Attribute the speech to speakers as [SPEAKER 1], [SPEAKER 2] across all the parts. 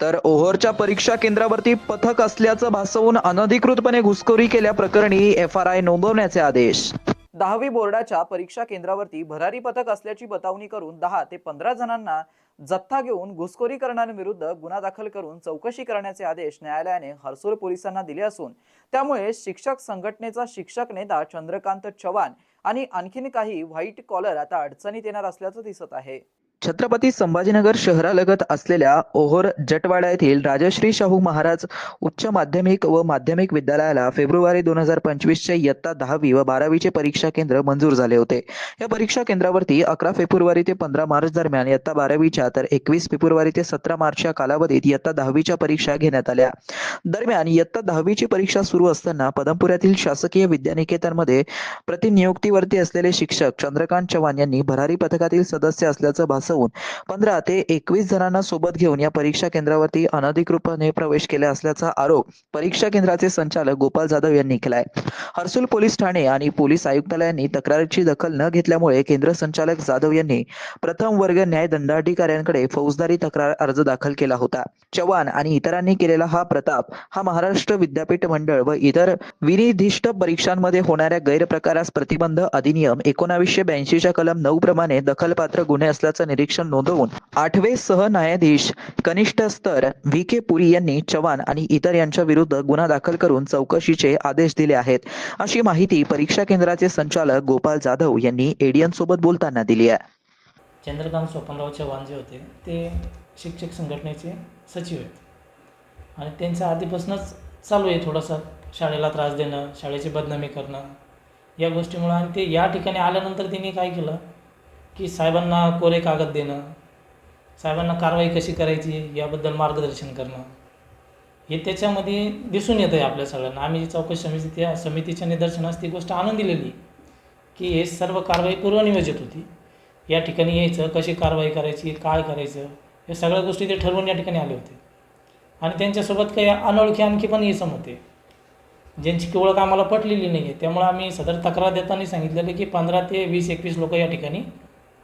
[SPEAKER 1] तर ओव्हरच्या परीक्षा केंद्रावरती पथक असल्याचं भासवून अनधिकृतपणे घुसखोरी केल्याप्रकरणी एफ आर आय नोंदवण्याचे आदेश. दहावी बोर्डाच्या परीक्षा केंद्रावरती भरारी पथक असल्याची बतावणी करून दहा ते पंधरा जणांना जत्था घेऊन घुसखोरी करणाऱ्यांविरुद्ध गुन्हा दाखल करून चौकशी करण्याचे आदेश न्यायालयाने हर्सोल पोलिसांना दिले असून त्यामुळे शिक्षक संघटनेचा शिक्षक नेता चंद्रकांत चव्हाण आणि आणखीन काही व्हाईट कॉलर आता अडचणीत येणार असल्याचं दिसत आहे. छत्रपती संभाजीनगर शहरालगत असलेल्या ओहोर जटवाडा येथील राजश्री शाहू महाराज उच्च माध्यमिक व माध्यमिक विद्यालयाला फेब्रुवारी दोन हजार पंचवीसच्या इयत्ता दहावी व बारावीचे परीक्षा केंद्र मंजूर झाले होते. या परीक्षा केंद्रावरती अकरा फेब्रुवारी ते पंधरा मार्च दरम्यान इयत्ता बारावीच्या तर एकवीस फेब्रुवारी ते सतरा मार्चच्या कालावधीत इयत्ता दहावीच्या परीक्षा घेण्यात आल्या. दरम्यान इयत्ता दहावीची परीक्षा सुरू असताना पदमपुरातील शासकीय विद्यानिकेतनमध्ये प्रतिनियुक्तीवरती असलेले शिक्षक चंद्रकांत चव्हाण यांनी भरारी पथकातील सदस्य असल्याचं भास वाचवून पंधरा ते एकवीस जणांना सोबत घेऊन या परीक्षा केंद्रावरती अनधिकृतपणे प्रवेश केला असल्याचा आरोप परीक्षा केंद्राचे संचालक गोपाल जाधव यांनी केलाय. हर्सुल पोलीस ठाणे आणि पोलीस आयुक्तालयांनी तक्रारीची दखल न घेतल्यामुळे केंद्र संचालक जाधव यांनी प्रथम वर्ग न्याय दंडाधिकाऱ्यांकडे फौजदारी तक्रार अर्ज दाखल केला होता. चव्हाण आणि इतरांनी केलेला हा प्रताप हा महाराष्ट्र विद्यापीठ मंडळ व इतर विनिधिष्ट परीक्षांमध्ये होणाऱ्या गैरप्रकारास प्रतिबंध अधिनियम एकोणावीसशे ब्याऐंशीच्या कलम नऊ प्रमाणे दखलपात्र गुन्हे असल्याचं निरीक्षण नोंदवून आठवे सहन्यायाधीश कनिष्ठ स्तर व्ही के पुरी यांनी चव्हाण आणि इतर यांच्या विरुद्ध गुन्हा दाखल करून चौकशीचे आदेश दिले आहेत. अशी माहिती परीक्षा केंद्राचे संचालक गोपाल जाधव यांनी एडियन सोबत बोलताना दिली आहे.
[SPEAKER 2] चंद्रकांत सोपनराव चव्हाण जे होते ते शिक्षक संघटनेचे सचिव आहेत. आणि त्यांचं आधीपासूनच चालू आहे थोडासा शाळेला त्रास देणं शाळेची बदनामी करणं या गोष्टीमुळं. आणि ते या ठिकाणी आल्यानंतर त्यांनी काय केलं की साहेबांना कोरे कागद देणं साहेबांना कारवाई कशी करायची याबद्दल मार्गदर्शन करणं हे त्याच्यामध्ये दिसून येतं आहे आपल्या सगळ्यांना. आम्ही जी चौकशी समिती त्या समितीच्या निदर्शनास ती गोष्ट आणून दिलेली की हे सर्व कारवाई पूर्वनियोजित होती. या ठिकाणी यायचं कशी कारवाई करायची काय करायचं या सगळ्या गोष्टी ते ठरवून या ठिकाणी आले होते. आणि त्यांच्यासोबत काही अनोळखी आणखी पण इसम होते ज्यांची की ओळख आम्हाला पटलेली नाही आहे त्यामुळे आम्ही सदर तक्रार देताना सांगितलेलं की पंधरा ते वीस एकवीस लोक या ठिकाणी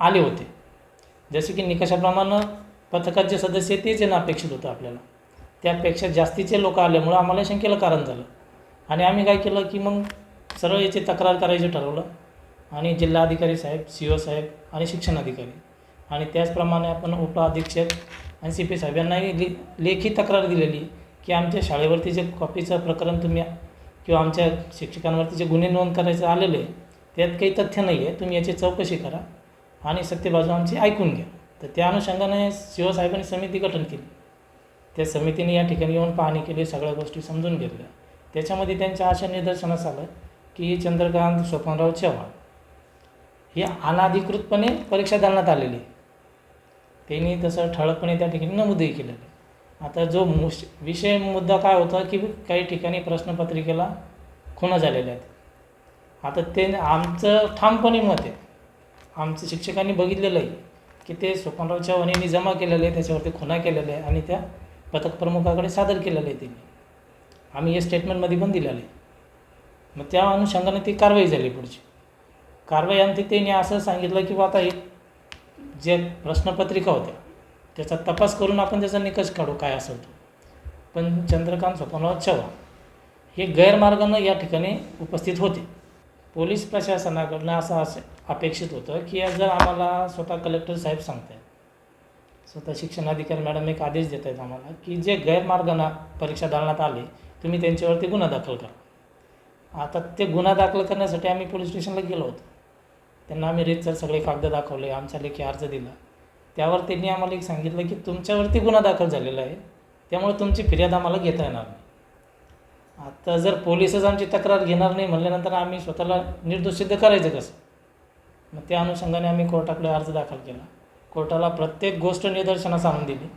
[SPEAKER 2] आले होते. जसे की निकषाप्रमाणे पथकाचे जे सदस्य तेच येणं अपेक्षित होतं आपल्याला. त्यापेक्षा जास्तीचे लोक आल्यामुळं आम्हाला शंकेला कारण झालं. आणि आम्ही काय केलं की मग सरळ याची तक्रार करायचं ठरवलं. आणि जिल्हाधिकारी साहेब सी ओ साहेब आणि शिक्षण अधिकारी आणि त्याचप्रमाणे आपण उप अधीक्षक आणि सी पी साहेब यांनाही ले लेखी तक्रार दिलेली की आमच्या शाळेवरती जे कॉपीचं प्रकरण तुम्ही किंवा आमच्या शिक्षकांवरती जे गुन्हे नोंद करायचं आलेले आहे त्यात काही तथ्य नाही आहे. तुम्ही याची चौकशी करा. आणि सत्य बाजू आमची ऐकून घ्या. तर त्या अनुषंगाने शिवसाहेबांनी समिती गठन केली. त्या समितीने या ठिकाणी येऊन पाहणी केली सगळ्या गोष्टी समजून घेतल्या. त्याच्यामध्ये त्यांच्या अशा निदर्शनास आलं की चंद्रकांत स्वप्नराव चव्हाण ही अनाधिकृतपणे परीक्षा दालनात आलेली. आहे. त्यांनी तसं ठळकपणे त्या ठिकाणी नमूदही केलेलं आहे. आता जो मुश विषय मुद्दा काय होता की काही ठिकाणी प्रश्नपत्रिकेला खुणा झालेल्या आहेत. आता ते आमचं ठामपणे मत आहे. आमच्या शिक्षकांनी बघितलेलं आहे की ते स्वप्नराव चव्हाण जमा केलेलं आहे त्याच्यावरती खुणा केलेल्या आहे आणि त्या पथकप्रमुखाकडे सादर केलेलं आहे त्यांनी. आम्ही हे स्टेटमेंटमध्ये पण दिलेलं आहे. मग त्या अनुषंगाने ती कारवाई झाली पुढची. कारवाई आणि त्यांनी असं सांगितलं की बा आता हे जे प्रश्नपत्रिका होत्या त्याचा तपास करून आपण त्याचा निकष काढू काय असेल तो. पण चंद्रकांत सोपानराव चव्हाण हे गैरमार्गानं या ठिकाणी उपस्थित होते. पोलीस प्रशासनाकडनं असं असं अपेक्षित होतं की जर आम्हाला स्वतः कलेक्टर साहेब सांगतायत स्वतः शिक्षणाधिकारी मॅडम एक आदेश देत आहेत आम्हाला की जे गैरमार्गानं परीक्षा दालनात आले तुम्ही त्यांच्यावरती गुन्हा दाखल करा. आता ते गुन्हा दाखल करण्यासाठी आम्ही पोलीस स्टेशनला गेलो होतो. त्यांना आम्ही रेतसर सगळे कागद दाखवले आमचा लेखी अर्ज दिला. त्यावर त्यांनी आम्हाला एक सांगितलं की तुमच्यावरती गुन्हा दाखल झालेला आहे त्यामुळे तुमची फिर्याद आम्हाला घेता येणार नाही. आता जर पोलिसच आमची तक्रार घेणार नाही म्हणल्यानंतर आम्ही स्वतःला निर्दोष सिद्ध करायचं कसं? मग त्या अनुषंगाने आम्ही कोर्टाकडे अर्ज दाखल केला. कोर्टाला प्रत्येक गोष्ट निदर्शनास आणून दिली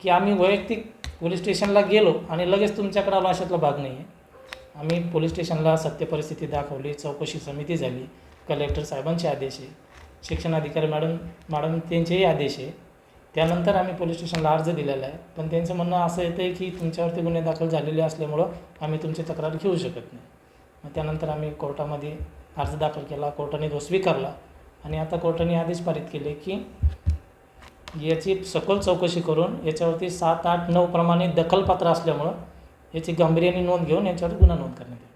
[SPEAKER 2] की आम्ही वैयक्तिक पोलीस स्टेशनला गेलो आणि लगेच तुमच्याकडे आलो अशातला भाग नाही आहे आम्ही पोलीस स्टेशनला सत्य परिस्थिती दाखवली चौकशी समिती झाली कलेक्टर साहेबांचे आदेश आहे शिक्षणाधिकारी मॅडम मॅडम त्यांचेही आदेश आहे. त्यानंतर आम्ही पोलीस स्टेशनला अर्ज दिलेला आहे. पण त्यांचं म्हणणं असं येतं आहे की तुमच्यावरती गुन्हे दाखल झालेले असल्यामुळं आम्ही तुमची तक्रार घेऊ शकत नाही. मग त्यानंतर आम्ही कोर्टामध्ये अर्ज दाखल केला कोर्टाने तो स्वीकारला आणि आता कोर्टाने आदेश पारित केले की याची सखोल चौकशी करून याच्यावरती सात आठ नऊ प्रमाणे दखलपात्र असल्यामुळं याची गांभीर्याने नोंद घेऊन याच्यावर गुन्हा नोंद करण्यात येईल